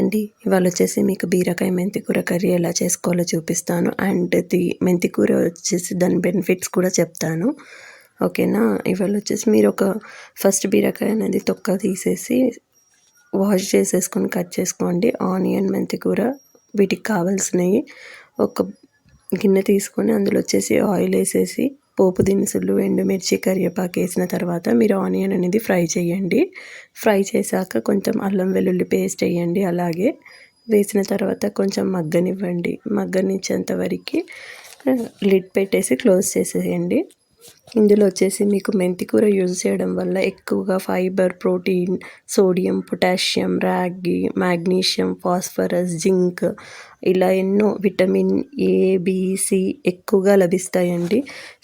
అండి. ఇవాళ వచ్చేసి మీకు బీరకాయ మెంతికూర కర్రీ ఎలా చేసుకోవాలో చూపిస్తాను. అండ్ ది మెంతికూర వచ్చేసి దాని బెనిఫిట్స్ కూడా చెప్తాను. ఓకేనా? ఇవాళ వచ్చేసి మీరు ఒక ఫస్ట్ బీరకాయ అనేది తొక్క తీసేసి వాష్ చేసేసుకొని కట్ చేసుకోండి. ఆనియన్ మెంతికూర వీటికి కావాల్సినవి ఒక గిన్నె తీసుకొని అందులో వచ్చేసి ఆయిల్ వేసేసి పోపు దినుసులు ఎండుమిర్చి కరివేపాకు వేసిన తర్వాత మీరు ఆనియన్ అనేది ఫ్రై చేయండి. ఫ్రై చేశాక కొంచెం అల్లం వెల్లుల్లి పేస్ట్ వేయండి. అలాగే వేసిన తర్వాత కొంచెం మగ్గనివ్వండి. మగ్గనిచ్చేంత వరకు లిడ్ పెట్టేసి క్లోజ్ చేసేయండి. ఇందులో వచ్చేసి మీకు మెంతికూర యూజ్ చేయడం వల్ల ఎక్కువగా ఫైబర్ ప్రోటీన్ సోడియం పొటాషియం రాగి మ్యాగ్నీషియం ఫాస్ఫరస్ జింక్ ఇలా ఎన్నో విటమిన్ ఏ బిసి ఎక్కువగా లభిస్తాయండి.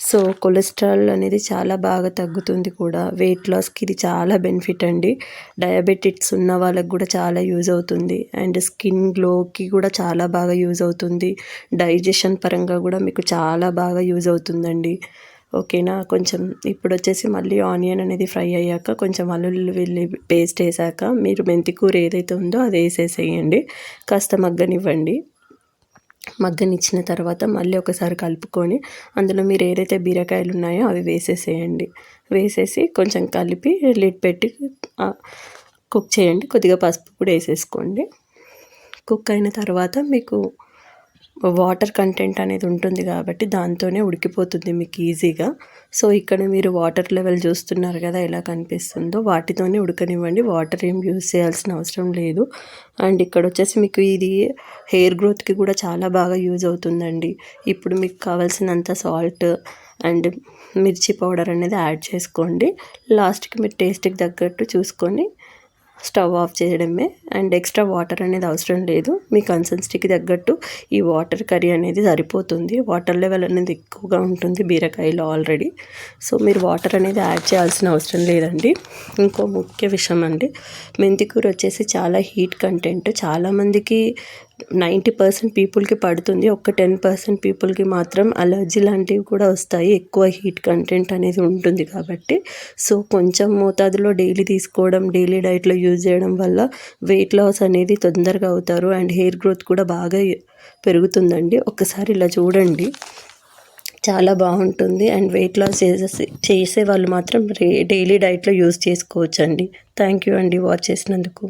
సో కొలెస్ట్రాల్ అనేది చాలా బాగా తగ్గుతుంది కూడా. వెయిట్ లాస్కి ఇది చాలా బెనిఫిట్ అండి. డయాబెటిక్స్ ఉన్న వాళ్ళకి కూడా చాలా యూజ్ అవుతుంది. అండ్ స్కిన్ గ్లోకి కూడా చాలా బాగా యూజ్ అవుతుంది. డైజెషన్ పరంగా కూడా మీకు చాలా బాగా యూజ్ అవుతుందండి. ఓకేనా? కొంచెం ఇప్పుడు వచ్చేసి మళ్ళీ ఆనియన్ అనేది ఫ్రై అయ్యాక కొంచెం అల్లుల్లి వెల్లి పేస్ట్ వేసాక మీరు మెంతి కూర ఏదైతే ఉందో అది వేసేసేయండి. కాస్త మగ్గనివ్వండి. మగ్గనిచ్చిన తర్వాత మళ్ళీ ఒకసారి కలుపుకొని అందులో మీరు ఏదైతే బీరకాయలు ఉన్నాయో అవి వేసేసేయండి. వేసేసి కొంచెం కలిపి లిడ్ పెట్టి కుక్ చేయండి. కొద్దిగా పసుపు కూడా వేసేసుకోండి. కుక్ అయిన తర్వాత మీకు వాటర్ కంటెంట్ అనేది ఉంటుంది కాబట్టి దాంతోనే ఉడికిపోతుంది మీకు ఈజీగా. సో ఇక్కడ మీరు వాటర్ లెవెల్ చూస్తున్నారు కదా ఎలా కనిపిస్తుందో వాటితోనే ఉడకనివ్వండి. వాటర్ ఏం యూజ్ చేయాల్సిన అవసరం లేదు. అండ్ ఇక్కడ వచ్చేసి మీకు ఇది హెయిర్ గ్రోత్కి కూడా చాలా బాగా యూజ్ అవుతుందండి. ఇప్పుడు మీకు కావాల్సినంత సాల్ట్ అండ్ మిర్చి పౌడర్ అనేది యాడ్ చేసుకోండి. లాస్ట్కి మీరు టేస్ట్కి తగ్గట్టు చూసుకొని స్టవ్ ఆఫ్ చేయడమే. అండ్ ఎక్స్ట్రా వాటర్ అనేది అవసరం లేదు. మీ కన్సిస్టెన్సీకి తగ్గట్టు ఈ వాటర్ కర్రీ అనేది సరిపోతుంది. వాటర్ లెవెల్ అనేది ఎక్కువగా ఉంటుంది బీరకాయలో ఆల్రెడీ. సో మీరు వాటర్ అనేది యాడ్ చేయాల్సిన అవసరం లేదండి. ఇంకో ముఖ్య విషయం అండి. మెంతికూర వచ్చేసి చాలా హీట్ కంటెంట్. చాలామందికి నైంటీ పర్సెంట్ పీపుల్కి పడుతుంది. ఒక టెన్ పర్సెంట్ పీపుల్కి మాత్రం అలర్జీ లాంటివి కూడా వస్తాయి. ఎక్కువ హీట్ కంటెంట్ అనేది ఉంటుంది కాబట్టి. సో కొంచెం మోతాదులో డైలీ తీసుకోవడం డైలీ డైట్లో యూజ్ చేయడం వల్ల వెయిట్ లాస్ అనేది తొందరగా అవుతారు. అండ్ హెయిర్ గ్రోత్ కూడా బాగా పెరుగుతుందండి. ఒక్కసారి ఇలా చూడండి. చాలా బాగుంటుంది. అండ్ వెయిట్ లాస్ చేసే చేసే వాళ్ళు మాత్రం డైలీ డైట్లో యూజ్ చేసుకోవచ్చండి. థ్యాంక్ యూ అండి వాచ్ చేసినందుకు.